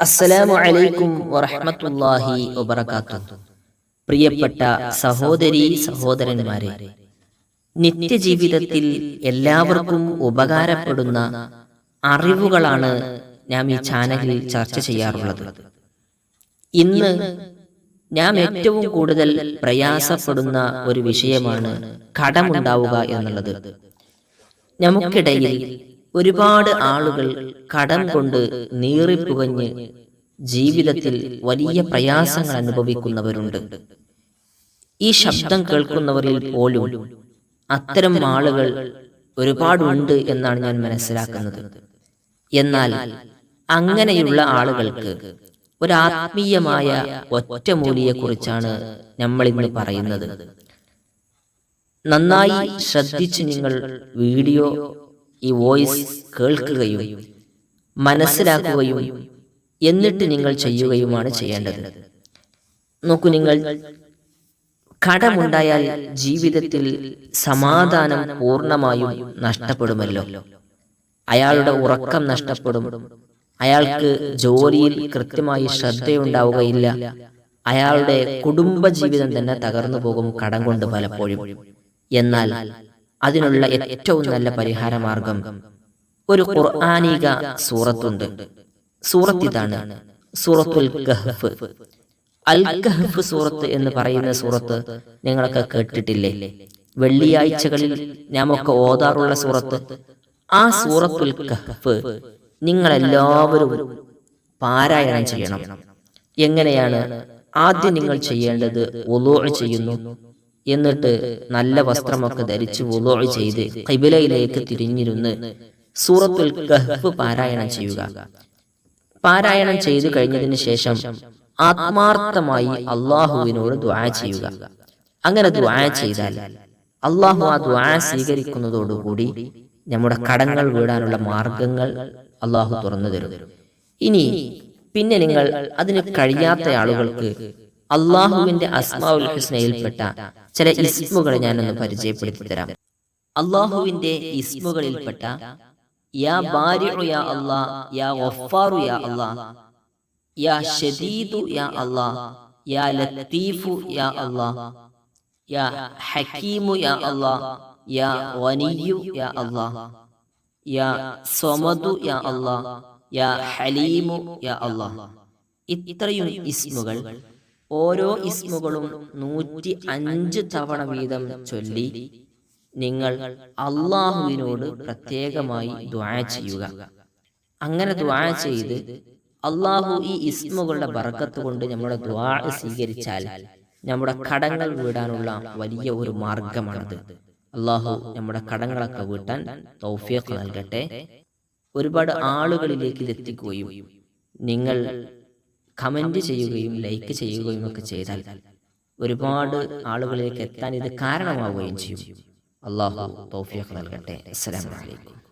അസ്സലാമു അലൈക്കും വറഹ്മത്തുള്ളാഹി വബറകാതുഹു. പ്രിയപ്പെട്ട സഹോദരി സഹോദരന്മാരെ നിത്യജീവിതത്തിൽ എല്ലാവർക്കും ഉപകാരപ്പെടുന്ന അറിവുകളാണ് ഞാൻ ഈ ചാനലിൽ ചർച്ച ചെയ്യാറുള്ളത്. ഇന്ന് ഞാൻ ഏറ്റവും കൂടുതൽ പ്രയാസപ്പെടുന്ന ഒരു വിഷയമാണ് കടമുണ്ടാവുക എന്നുള്ളത്. നമുക്കിടയിൽ ഒരുപാട് ആളുകൾ കടം കൊണ്ട് നീറിപ്പുകഞ്ഞ് ജീവിതത്തിൽ വലിയ പ്രയാസങ്ങൾ അനുഭവിക്കുന്നവരുണ്ട്. ഈ ശബ്ദം കേൾക്കുന്നവരിൽ പോലും അത്തരം ആളുകൾ ഒരുപാടുണ്ട് എന്നാണ് ഞാൻ മനസ്സിലാക്കുന്നത്. എന്നാൽ അങ്ങനെയുള്ള ആളുകൾക്ക് ഒരാത്മീയമായ ഒറ്റമൂലിയെക്കുറിച്ചാണ് നമ്മൾ ഇന്ന് പറയുന്നത്. നന്നായി ശ്രദ്ധിച്ച് നിങ്ങൾ വീഡിയോ ഈ വോയിസ് കേൾക്കുകയും മനസ്സിലാക്കുകയും എന്നിട്ട് നിങ്ങൾ ചെയ്യുകയുമാണ് ചെയ്യേണ്ടത്. നോക്കൂ നിങ്ങൾ കടമുണ്ടായാൽ ജീവിതത്തിൽ സമാധാനം പൂർണമായും നഷ്ടപ്പെടുമല്ലോ. അയാളുടെ ഉറക്കം നഷ്ടപ്പെടും. അയാൾക്ക് ജോലിയിൽ കൃത്യമായി ശ്രദ്ധയുണ്ടാവുകയില്ല. അയാളുടെ കുടുംബ ജീവിതം തന്നെ തകർന്നു പോകും കടം കൊണ്ട് പലപ്പോഴും. എന്നാൽ അതിനുള്ള ഏറ്റവും നല്ല പരിഹാരമാർഗം. ഒരു ഖുർആാനിക സൂറത്തുണ്ട്. സൂറത്ത് ഇതാണ് സൂറത്തുൽ ഗഹഫ് അൽ ഗഹഫ് സൂറത്ത് എന്ന് പറയുന്ന സൂറത്ത് നിങ്ങളൊക്കെ കേട്ടിട്ടില്ലേ? വെള്ളിയാഴ്ചകളിൽ നമുക്ക് ഓതാറുള്ള സൂറത്ത്. ആ സൂറത്തുൽ ഗഹഫ് നിങ്ങളെല്ലാവരും പാരായണം ചെയ്യണം. എങ്ങനെയാണ്? ആദ്യം നിങ്ങൾ ചെയ്യേണ്ടത് ഒലോ ചെയ്യുന്നു. എന്നിട്ട് നല്ല വസ്ത്രമൊക്കെ ധരിച്ച് വുളോ ചെയ്ത് കൈബിലയിലേക്ക് തിരിഞ്ഞിരുന്ന് സൂറത്തുൽ കഹ്ഫ് പാരായണം ചെയ്യുക. പാരായണം ചെയ്തു കഴിഞ്ഞതിന് ശേഷം ആത്മാർത്ഥമായി അള്ളാഹുവിനോട് ദ്വാ ചെയ്യുക. അങ്ങനെ ദ്വാ ചെയ്താൽ അള്ളാഹു ആ ദ്വാ സ്വീകരിക്കുന്നതോടുകൂടി നമ്മുടെ കടങ്ങൾ വീടാനുള്ള മാർഗങ്ങൾ അള്ളാഹു തുറന്നു തരും. ഇനി പിന്നെ നിങ്ങൾ അതിന് കഴിയാത്ത ആളുകൾക്ക് അള്ളാഹുവിന്റെ അസ്മാഉൽ ഹുസ്നയിൽപ്പെട്ട ചില ഇസ്മുകളെ ഞാനൊന്ന് പരിചയപ്പെടുത്തി തരാം അള്ളാഹുവിന്റെ ഇസ്മുകളിൽപ്പെട്ട യാ ബാരിഉ യാ അല്ലാ യാ ഗഫാറു യാ അല്ലാ യാ ഷദീദു യാ അല്ലാ യാ ലത്തീഫു യാ അല്ലാ യാ ഹക്കീമു യാ അല്ലാ യാ വനിയു യാ അല്ലാ യാ സമദു യാ അല്ലാ യാ ഹലീമു യാ അല്ലാ ഇത്രയും ഇസ്മുകൾ ഓരോ ഇസ്മുകളും നൂറ്റി അഞ്ച് തവണ വീതം ചൊല്ലി നിങ്ങൾ അള്ളാഹുവിനോട് പ്രത്യേകമായി ദ്വാ ചെയ്യുക. അങ്ങനെ ദ്വാ ചെയ്ത് അള്ളാഹു ഈ ഇസ്മുകളുടെ ബർക്കത്ത് കൊണ്ട് നമ്മുടെ ദ്വാ സ്വീകരിച്ചാൽ നമ്മുടെ കടങ്ങൾ വീടാനുള്ള വലിയ ഒരു മാർഗമാണത്. അള്ളാഹു നമ്മുടെ കടങ്ങളൊക്കെ വീട്ടാൻ തൗഫിയൊക്കെ നൽകട്ടെ. ഒരുപാട് ആളുകളിലേക്ക് ഇത് എത്തിക്കുകയും നിങ്ങൾ കമന്റ് ചെയ്യുകയും ലൈക്ക് ചെയ്യുകയും ഒക്കെ ചെയ്താൽ ഒരുപാട് ആളുകളിലേക്ക് എത്താൻ ഇത് കാരണമാവുകയും ചെയ്യും. അള്ളാഹു തോഫിയൊക്കെ നൽകട്ടെ. അസ്സലാമലൈക്കും